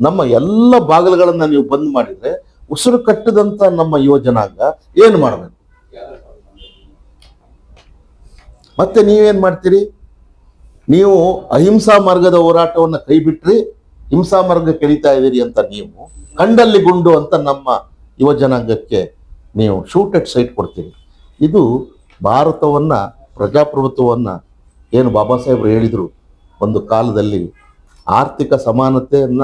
ನಮ್ಮ ಎಲ್ಲ ಬಾಗಿಲುಗಳನ್ನ ನೀವು ಬಂದ್ ಮಾಡಿದ್ರೆ ಉಸಿರು ಕಟ್ಟದಂತ ನಮ್ಮ ಯುವ ಜನಾಂಗ ಏನು ಮಾಡಬೇಕು? ಮತ್ತೆ ನೀವೇನ್ ಮಾಡ್ತೀರಿ? ನೀವು ಅಹಿಂಸಾ ಮಾರ್ಗದ ಹೋರಾಟವನ್ನ ಕೈ ಬಿಟ್ರಿ ಹಿಂಸಾ ಮಾರ್ಗ ಕೆಳಿತಾ ಇದ್ದೀರಿ ಅಂತ ನೀವು ಕಂಡಲ್ಲಿ ಗುಂಡು ಅಂತ ನಮ್ಮ ಯುವ ಜನಾಂಗಕ್ಕೆ ನೀವು ಶೂಟ್ ಅಟ್ ಸೈಟ್ ಕೊಡ್ತೀರಿ. ಇದು ಭಾರತವನ್ನ, ಪ್ರಜಾಪ್ರಭುತ್ವವನ್ನ ಏನು ಬಾಬಾ ಸಾಹೇಬ್ರು ಹೇಳಿದ್ರು ಒಂದು ಕಾಲದಲ್ಲಿ ಆರ್ಥಿಕ ಸಮಾನತೆಯನ್ನ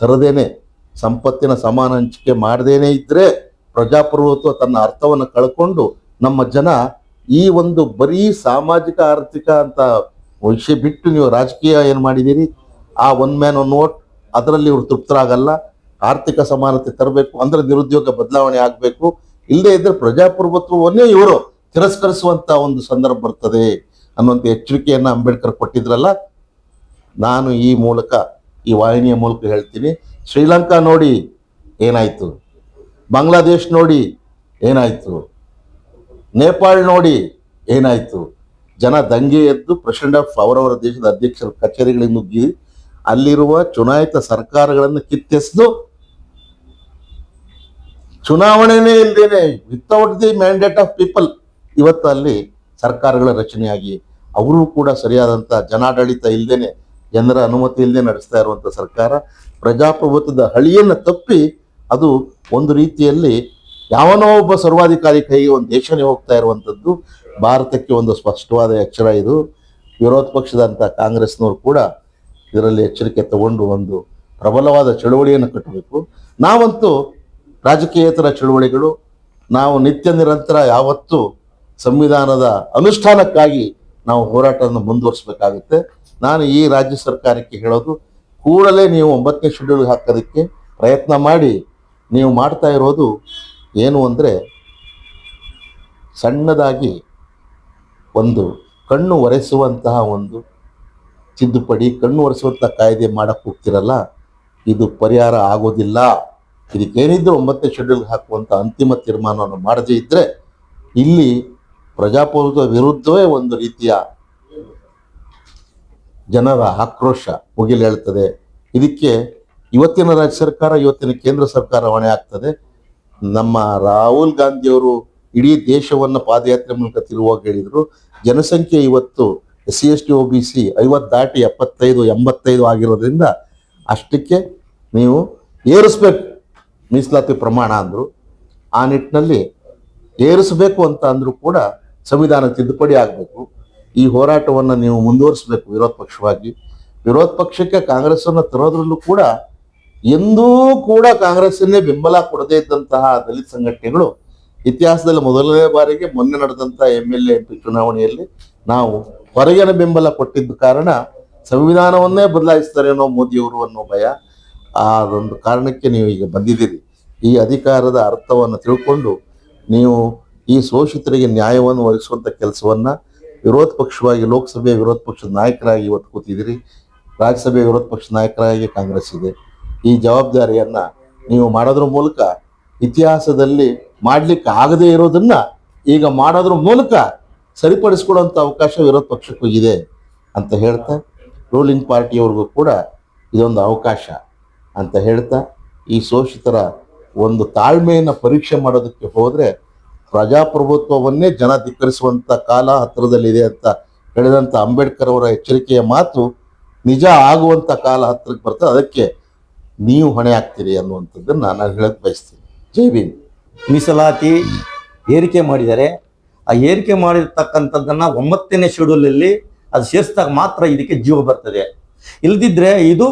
ತರದೇನೆ ಸಂಪತ್ತಿನ ಸಮಾನ ಹಂಚಿಕೆ ಮಾಡದೇನೆ ಇದ್ದರೆ ಪ್ರಜಾಪ್ರಭುತ್ವ ತನ್ನ ಅರ್ಥವನ್ನು ಕಳ್ಕೊಂಡು ನಮ್ಮ ಜನ ಈ ಒಂದು ಬರೀ ಸಾಮಾಜಿಕ ಆರ್ಥಿಕ ಅಂತ ವಿಷಯ ಬಿಟ್ಟು ನೀವು ರಾಜಕೀಯ ಏನು ಮಾಡಿದ್ದೀರಿ? ಆ ಒನ್ ಮ್ಯಾನ್ ಒನ್ ವೋಟ್ ಅದರಲ್ಲಿ ಇವರು ತೃಪ್ತರಾಗಲ್ಲ. ಆರ್ಥಿಕ ಸಮಾನತೆ ತರಬೇಕು, ಅಂದ್ರೆ ನಿರುದ್ಯೋಗ ಬದಲಾವಣೆ ಆಗಬೇಕು. ಇಲ್ಲದೆ ಇದ್ದರೆ ಪ್ರಜಾಪ್ರಭುತ್ವವನ್ನೇ ಇವರು ತಿರಸ್ಕರಿಸುವಂತ ಒಂದು ಸಂದರ್ಭ ಬರ್ತದೆ ಅನ್ನುವಂಥ ಎಚ್ಚರಿಕೆಯನ್ನು ಅಂಬೇಡ್ಕರ್ ಕೊಟ್ಟಿದ್ರಲ್ಲ, ನಾನು ಈ ಮೂಲಕ ಈ ವಾಹಿನಿಯ ಮೂಲಕ ಹೇಳ್ತೀನಿ. ಶ್ರೀಲಂಕಾ ನೋಡಿ ಏನಾಯಿತು? ಬಾಂಗ್ಲಾದೇಶ್ ನೋಡಿ ಏನಾಯಿತು? ನೇಪಾಳ್ ನೋಡಿ ಏನಾಯಿತು? ಜನ ದಂಗೆ ಎದ್ದು ಪ್ರೆಸಿಡೆಂಟ್ ಆಫ್ ಅವರವರ ದೇಶದ ಅಧ್ಯಕ್ಷರ ಕಚೇರಿಗಳಿಗೆ ನುಗ್ಗಿ ಅಲ್ಲಿರುವ ಚುನಾಯಿತ ಸರ್ಕಾರಗಳನ್ನು ಕಿತ್ತೆಸೆದು ಚುನಾವಣೆನೇ ಇಲ್ಲದೇನೆ without the mandate of people ಇವತ್ತು ಅಲ್ಲಿ ಸರ್ಕಾರಗಳ ರಚನೆಯಾಗಿ ಅವರು ಕೂಡ ಸರಿಯಾದಂತ ಜನಾಡಳಿತ ಇಲ್ದೇನೆ ಜನರ ಅನುಮತಿ ಇಲ್ಲದೆ ನಡೆಸ್ತಾ ಇರುವಂಥ ಸರ್ಕಾರ ಪ್ರಜಾಪ್ರಭುತ್ವದ ಹಳಿಯನ್ನು ತಪ್ಪಿ ಅದು ಒಂದು ರೀತಿಯಲ್ಲಿ ಯಾವನೋ ಒಬ್ಬ ಸರ್ವಾಧಿಕಾರಿ ಕೈಗೆ ಒಂದು ದೇಶನೇ ಹೋಗ್ತಾ ಇರುವಂಥದ್ದು ಭಾರತಕ್ಕೆ ಒಂದು ಸ್ಪಷ್ಟವಾದ ಎಚ್ಚರ ಇದು. ವಿರೋಧ ಪಕ್ಷದಂಥ ಕಾಂಗ್ರೆಸ್ನವರು ಕೂಡ ಇದರಲ್ಲಿ ಎಚ್ಚರಿಕೆ ತಗೊಂಡು ಒಂದು ಪ್ರಬಲವಾದ ಚಳುವಳಿಯನ್ನು ಕಟ್ಟಬೇಕು. ನಾವಂತೂ ರಾಜಕೀಯೇತರ ಚಳುವಳಿಗಳು, ನಾವು ನಿತ್ಯ ನಿರಂತರ ಯಾವತ್ತೂ ಸಂವಿಧಾನದ ಅನುಷ್ಠಾನಕ್ಕಾಗಿ ನಾವು ಹೋರಾಟವನ್ನು ಮುಂದುವರಿಸಬೇಕಾಗುತ್ತೆ. ನಾನು ಈ ರಾಜ್ಯ ಸರ್ಕಾರಕ್ಕೆ ಹೇಳೋದು, ಕೂಡಲೇ ನೀವು ಒಂಬತ್ತನೇ ಶೆಡ್ಯೂಲ್ ಹಾಕೋದಕ್ಕೆ ಪ್ರಯತ್ನ ಮಾಡಿ. ನೀವು ಮಾಡ್ತಾ ಇರೋದು ಏನು ಅಂದರೆ ಸಣ್ಣದಾಗಿ ಒಂದು ಕಣ್ಣು ಒರೆಸುವಂತಹ ಒಂದು ತಿದ್ದುಪಡಿ, ಕಣ್ಣು ಒರೆಸುವಂಥ ಕಾಯ್ದೆ ಮಾಡಕ್ಕೆ ಹೋಗ್ತಿರಲ್ಲ, ಇದು ಪರಿಹಾರ ಆಗೋದಿಲ್ಲ. ಇದಕ್ಕೇನಿದ್ರು ಒಂಬತ್ತನೇ ಶೆಡ್ಯೂಲ್ ಹಾಕುವಂಥ ಅಂತಿಮ ತೀರ್ಮಾನವನ್ನು ಮಾಡದೇ ಇದ್ದರೆ ಇಲ್ಲಿ ಪ್ರಜಾಪ್ರಭುತ್ವ ವಿರುದ್ಧವೇ ಒಂದು ರೀತಿಯ ಜನರ ಆಕ್ರೋಶ ಮುಗಿಲೇಳ್ತದೆ ಇದಕ್ಕೆ ಇವತ್ತಿನ ರಾಜ್ಯ ಸರ್ಕಾರ, ಇವತ್ತಿನ ಕೇಂದ್ರ ಸರ್ಕಾರ ಹೊಣೆ ಆಗ್ತದೆ. ನಮ್ಮ ರಾಹುಲ್ ಗಾಂಧಿಯವರು ಇಡೀ ದೇಶವನ್ನು ಪಾದಯಾತ್ರೆ ಮೂಲಕ ತಿರುವಾಗ ಹೇಳಿದರು. ಜನಸಂಖ್ಯೆ ಇವತ್ತು S C S T, O B ಐವತ್ತು ದಾಟಿ ಎಪ್ಪತ್ತೈದು, ಎಂಬತ್ತೈದು ಆಗಿರೋದ್ರಿಂದ ಅಷ್ಟಕ್ಕೆ ನೀವು ಏರಿಸ್ಬೇಕು ಮೀಸಲಾತಿ ಪ್ರಮಾಣ ಅಂದರು. ಆ ನಿಟ್ಟಿನಲ್ಲಿ ಏರಿಸಬೇಕು ಅಂತ ಅಂದರೂ ಕೂಡ ಸಂವಿಧಾನ ತಿದ್ದುಪಡಿ ಆಗಬೇಕು. ಈ ಹೋರಾಟವನ್ನು ನೀವು ಮುಂದುವರಿಸಬೇಕು ವಿರೋಧ ಪಕ್ಷವಾಗಿ. ವಿರೋಧ ಪಕ್ಷಕ್ಕೆ ಕಾಂಗ್ರೆಸ್ಸನ್ನು ತರೋದ್ರಲ್ಲೂ ಕೂಡ ಎಂದೂ ಕೂಡ ಕಾಂಗ್ರೆಸ್ಸನ್ನೇ ಬೆಂಬಲ ಕೊಡದೇ ಇದ್ದಂತಹ ದಲಿತ ಸಂಘಟನೆಗಳು ಇತಿಹಾಸದಲ್ಲಿ ಮೊದಲನೇ ಬಾರಿಗೆ ಮೊನ್ನೆ ನಡೆದಂತಹ ಎಂ ಎಲ್ ಎ ಪಿ ಚುನಾವಣೆಯಲ್ಲಿ ನಾವು ಹೊರಗಿನ ಬೆಂಬಲ ಕೊಟ್ಟಿದ್ದ ಕಾರಣ ಸಂವಿಧಾನವನ್ನೇ ಬದಲಾಯಿಸ್ತಾರೆ ಅನ್ನೋ ಮೋದಿಯವರು ಅನ್ನೋ ಭಯ ಆ ಒಂದು ಕಾರಣಕ್ಕೆ ನೀವು ಈಗ ಬಂದಿದ್ದೀರಿ. ಈ ಅಧಿಕಾರದ ಅರ್ಥವನ್ನು ತಿಳ್ಕೊಂಡು ನೀವು ಈ ಶೋಷಿತರಿಗೆ ನ್ಯಾಯವನ್ನು ಒದಗಿಸುವಂಥ ಕೆಲಸವನ್ನ ವಿರೋಧ ಪಕ್ಷವಾಗಿ, ಲೋಕಸಭೆಯ ವಿರೋಧ ಪಕ್ಷದ ನಾಯಕರಾಗಿ ಇವತ್ತು ಕೂತಿದ್ದೀರಿ. ರಾಜ್ಯಸಭೆಯ ವಿರೋಧ ಪಕ್ಷದ ನಾಯಕರಾಗಿ ಕಾಂಗ್ರೆಸ್ ಇದೆ. ಈ ಜವಾಬ್ದಾರಿಯನ್ನು ನೀವು ಮಾಡೋದ್ರ ಮೂಲಕ ಇತಿಹಾಸದಲ್ಲಿ ಮಾಡಲಿಕ್ಕೆ ಆಗದೇ ಇರೋದನ್ನ ಈಗ ಮಾಡೋದ್ರ ಮೂಲಕ ಸರಿಪಡಿಸ್ಕೊಡುವಂಥ ಅವಕಾಶ ವಿರೋಧ ಪಕ್ಷಕ್ಕೂ ಇದೆ ಅಂತ ಹೇಳ್ತಾ, ರೂಲಿಂಗ್ ಪಾರ್ಟಿಯವ್ರಿಗೂ ಕೂಡ ಇದೊಂದು ಅವಕಾಶ ಅಂತ ಹೇಳ್ತಾ, ಈ ಶೋಷಿತರ ಒಂದು ತಾಳ್ಮೆಯನ್ನು ಪರೀಕ್ಷೆ ಮಾಡೋದಕ್ಕೆ ಹೋದರೆ ಪ್ರಜಾಪ್ರಭುತ್ವವನ್ನೇ ಜನ ಧಿಕ್ಕರಿಸುವಂಥ ಕಾಲ ಹತ್ತಿರದಲ್ಲಿದೆ ಅಂತ ಹೇಳಿದಂಥ ಅಂಬೇಡ್ಕರ್ ಅವರ ಎಚ್ಚರಿಕೆಯ ಮಾತು ನಿಜ ಆಗುವಂಥ ಕಾಲ ಹತ್ತಿರಕ್ಕೆ ಬರ್ತದೆ. ಅದಕ್ಕೆ ನೀವು ಹೊಣೆ ಆಗ್ತೀರಿ ಅನ್ನುವಂಥದ್ದನ್ನು ನಾನು ಹೇಳಕ್ಕೆ ಬಯಸ್ತೀನಿ. ಜೈ ಭೀಮ್. ಮೀಸಲಾತಿ ಏರಿಕೆ ಮಾಡಿದ್ದಾರೆ ಆ ಏರಿಕೆ ಮಾಡಿರ್ತಕ್ಕಂಥದ್ದನ್ನು ಒಂಬತ್ತನೇ ಶೆಡ್ಯೂಲಲ್ಲಿ ಅದು ಸೇರಿಸಿದಾಗ ಮಾತ್ರ ಇದಕ್ಕೆ ಜೀವ ಬರ್ತದೆ. ಇಲ್ದಿದ್ರೆ ಇದು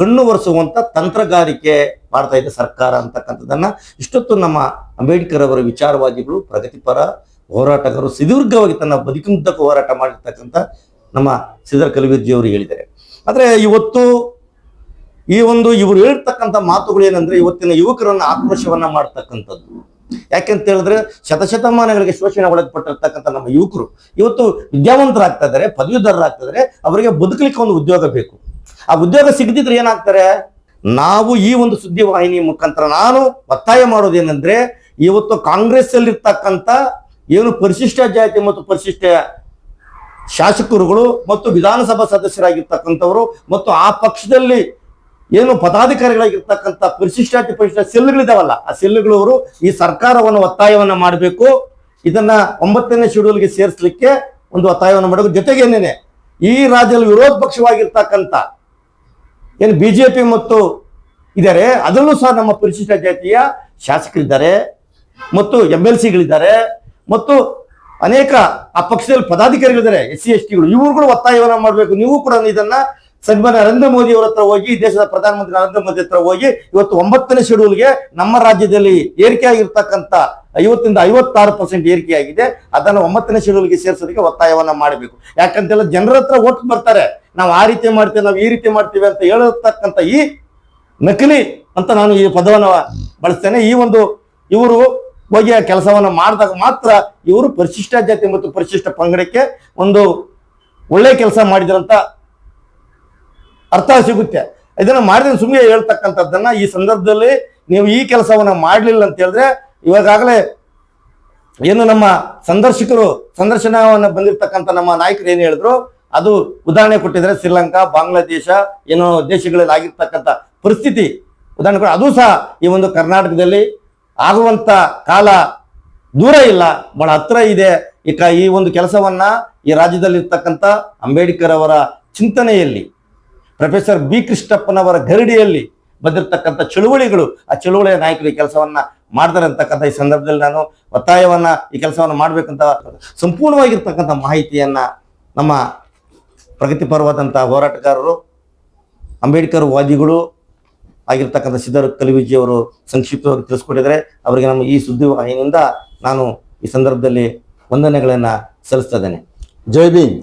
ಕಣ್ಣು ಒರೆಸುವಂತ ತಂತ್ರಗಾರಿಕೆ ಮಾಡ್ತಾ ಇದೆ ಸರ್ಕಾರ ಅಂತಕ್ಕಂಥದ್ದನ್ನ. ಇಷ್ಟೊತ್ತು ನಮ್ಮ ಅಂಬೇಡ್ಕರ್ ಅವರ ವಿಚಾರವಾದಿಗಳು, ಪ್ರಗತಿಪರ ಹೋರಾಟಗಾರರು ಸುದೀರ್ಘವಾಗಿ ತನ್ನ ಬದುಕಿನುದ್ದಕ್ಕೂ ಹೋರಾಟ ಮಾಡಿರ್ತಕ್ಕಂಥ ನಮ್ಮ ಸಿದ್ಧರ್ ಕಲವಿರ್ಜಿ ಅವರು ಹೇಳಿದ್ದಾರೆ. ಆದರೆ ಇವತ್ತು ಈ ಒಂದು ಇವರು ಹೇಳ್ತಕ್ಕಂಥ ಮಾತುಗಳು ಏನಂದ್ರೆ ಇವತ್ತಿನ ಯುವಕರನ್ನ ಆಕ್ರೋಶವನ್ನ ಮಾಡ್ತಕ್ಕಂಥದ್ದು. ಯಾಕೆಂತ ಹೇಳಿದ್ರೆ ಶತಶತಮಾನಗಳಿಗೆ ಶೋಷಣೆ ಒಳಪಟ್ಟಿರ್ತಕ್ಕಂಥ ನಮ್ಮ ಯುವಕರು ಇವತ್ತು ವಿದ್ಯಾವಂತರಾಗ್ತಾ ಇದ್ದಾರೆ, ಪದವೀಧರರಾಗ್ತಾ ಇದ್ದಾರೆ, ಅವರಿಗೆ ಬದುಕಲಿಕ್ಕೆ ಒಂದು ಉದ್ಯೋಗ ಬೇಕು. ಆ ಉದ್ಯೋಗ ಸಿಗದಿದ್ರೆ ಏನಾಗ್ತಾರೆ? ನಾವು ಈ ಒಂದು ಸುದ್ದಿವಾಹಿನಿ ಮುಖಾಂತರ ನಾನು ಒತ್ತಾಯ ಮಾಡೋದೇನೆಂದ್ರೆ, ಇವತ್ತು ಕಾಂಗ್ರೆಸ್ ಅಲ್ಲಿರ್ತಕ್ಕಂಥ ಏನು ಪರಿಶಿಷ್ಟ ಜಾತಿ ಮತ್ತು ಪರಿಶಿಷ್ಟ ಶಾಸಕರುಗಳು ಮತ್ತು ವಿಧಾನಸಭಾ ಸದಸ್ಯರಾಗಿರ್ತಕ್ಕಂಥವರು ಮತ್ತು ಆ ಪಕ್ಷದಲ್ಲಿ ಏನು ಪದಾಧಿಕಾರಿಗಳಾಗಿರ್ತಕ್ಕಂಥ ಪರಿಶಿಷ್ಟಾತಿ ಪರಿಶಿಷ್ಟ ಸೆಲ್ಗಳಿದಾವಲ್ಲ ಆ ಸೆಲ್ಗಳವರು ಈ ಸರ್ಕಾರವನ್ನು ಒತ್ತಾಯವನ್ನು ಮಾಡಬೇಕು. ಇದನ್ನ ಒಂಬತ್ತನೇ ಶೆಡ್ಯೂಲ್ಗೆ ಸೇರಿಸಲಿಕ್ಕೆ ಒಂದು ಒತ್ತಾಯವನ್ನು ಮಾಡಬೇಕು. ಜೊತೆಗೇನೇನೆ ಈ ರಾಜ್ಯದಲ್ಲಿ ವಿರೋಧ ಪಕ್ಷವಾಗಿರ್ತಕ್ಕಂಥ ಏನು ಬಿ ಜೆ ಪಿ ಮತ್ತು ಇದ್ದಾರೆ ಅದರಲ್ಲೂ ಸಹ ನಮ್ಮ ಪರಿಶಿಷ್ಟ ಜಾತಿಯ ಶಾಸಕರಿದ್ದಾರೆ ಮತ್ತು ಎಂ ಎಲ್ ಸಿಗಳಿದ್ದಾರೆ ಮತ್ತು ಅನೇಕ ಆ ಪಕ್ಷದಲ್ಲಿ ಪದಾಧಿಕಾರಿಗಳಿದ್ದಾರೆ ಎಸ್ ಸಿ ಎಸ್ ಟಿಗಳು ಇವರು ಕೂಡ ಒತ್ತಾಯವನ್ನು ಮಾಡಬೇಕು. ನೀವು ಕೂಡ ಇದನ್ನ ಸನ್ಮಾನ್ಯ ನರೇಂದ್ರ ಮೋದಿ ಅವರ ಹತ್ರ ಹೋಗಿ, ದೇಶದ ಪ್ರಧಾನಮಂತ್ರಿ ನರೇಂದ್ರ ಮೋದಿ ಹತ್ರ ಹೋಗಿ, ಇವತ್ತು ಒಂಬತ್ತನೇ ಶೆಡ್ಯೂಲ್ಗೆ ನಮ್ಮ ರಾಜ್ಯದಲ್ಲಿ ಏರಿಕೆ ಆಗಿರ್ತಕ್ಕಂಥ ಐವತ್ತಿಂದ ಐವತ್ತಾರು ಪರ್ಸೆಂಟ್ ಏರಿಕೆ ಆಗಿದೆ ಅದನ್ನು ಒಂಬತ್ತನೇ ಶೆಡ್ಯೂಲ್ಗೆ ಸೇರಿಸೋದಕ್ಕೆ ಒತ್ತಾಯವನ್ನು ಮಾಡಬೇಕು. ಯಾಕಂತೆಲ್ಲ ಜನರ ಹತ್ರ ಓಟ್ ಬರ್ತಾರೆ. ನಾವು ಆ ರೀತಿ ಮಾಡ್ತೇವೆ, ನಾವು ಈ ರೀತಿ ಮಾಡ್ತೀವಿ ಅಂತ ಹೇಳತಕ್ಕಂಥ ಈ ನಕಲಿ ಅಂತ ನಾನು ಈ ಪದವನ್ನು ಬಳಸ್ತೇನೆ. ಈ ಒಂದು ಇವರು ಹೋಗಿ ಆ ಕೆಲಸವನ್ನು ಮಾಡಿದಾಗ ಮಾತ್ರ ಇವರು ಪರಿಶಿಷ್ಟ ಜಾತಿ ಮತ್ತು ಪರಿಶಿಷ್ಟ ಪಂಗಡಕ್ಕೆ ಒಂದು ಒಳ್ಳೆ ಕೆಲಸ ಮಾಡಿದ್ರಂತ ಅರ್ಥ ಸಿಗುತ್ತೆ. ಇದನ್ನ ಮಾಡಿದ ಸುಮ್ಮನೆ ಹೇಳ್ತಕ್ಕಂಥದ್ದನ್ನ ಈ ಸಂದರ್ಭದಲ್ಲಿ ನೀವು ಈ ಕೆಲಸವನ್ನು ಮಾಡಲಿಲ್ಲ ಅಂತ ಹೇಳಿದ್ರೆ ಇವಾಗಾಗಲೇ ಏನು ನಮ್ಮ ಸಂದರ್ಶಕರು, ಸಂದರ್ಶನವನ್ನು ಬಂದಿರತಕ್ಕಂಥ ನಮ್ಮ ನಾಯಕರು ಏನು ಹೇಳಿದ್ರು ಅದು ಉದಾಹರಣೆ ಕೊಟ್ಟಿದ್ರೆ ಶ್ರೀಲಂಕಾ, ಬಾಂಗ್ಲಾದೇಶ, ಏನೋ ದೇಶಗಳಲ್ಲಿ ಆಗಿರ್ತಕ್ಕಂಥ ಪರಿಸ್ಥಿತಿ. ಉದಾಹರಣೆ ಕೊಟ್ಟು ಅದು ಸಹ ಈ ಒಂದು ಕರ್ನಾಟಕದಲ್ಲಿ ಆಗುವಂತ ಕಾಲ ದೂರ ಇಲ್ಲ, ಬಹಳ ಹತ್ರ ಇದೆ. ಈಗ ಈ ಒಂದು ಕೆಲಸವನ್ನ ಈ ರಾಜ್ಯದಲ್ಲಿ ಇರ್ತಕ್ಕಂಥ ಅಂಬೇಡ್ಕರ್ ಅವರ ಚಿಂತನೆಯಲ್ಲಿ, ಪ್ರೊಫೆಸರ್ ಬಿ ಕೃಷ್ಣಪ್ಪನವರ ಗರಡಿಯಲ್ಲಿ ಬಂದಿರತಕ್ಕಂಥ ಚಳುವಳಿಗಳು, ಆ ಚಳುವಳಿಯ ನಾಯಕರು ಈ ಕೆಲಸವನ್ನ ಮಾಡ್ತಾರೆ ಅಂತಕ್ಕಂಥ ಈ ಸಂದರ್ಭದಲ್ಲಿ ನಾನು ಒತ್ತಾಯವನ್ನ ಈ ಕೆಲಸವನ್ನು ಮಾಡಬೇಕಂತ ಸಂಪೂರ್ಣವಾಗಿರ್ತಕ್ಕಂಥ ಮಾಹಿತಿಯನ್ನ ನಮ್ಮ ಪ್ರಗತಿಪರವಾದಂಥ ಹೋರಾಟಗಾರರು, ಅಂಬೇಡ್ಕರ್ ವಾದಿಗಳು ಆಗಿರ್ತಕ್ಕಂಥ ಸಿದ್ದರ ಕಲಿವಿಜಿ ಅವರು ಸಂಕ್ಷಿಪ್ತವಾಗಿ ತಿಳಿಸ್ಕೊಟ್ಟಿದ್ದಾರೆ. ಅವರಿಗೆ ನಮ್ಮ ಈ ಸುದ್ದಿವಾಹಿನಿಯಿಂದ ನಾನು ಈ ಸಂದರ್ಭದಲ್ಲಿ ವಂದನೆಗಳನ್ನು ಸಲ್ಲಿಸ್ತಾ ಇದ್ದೇನೆ. ಜೈ ಭೀಮ್.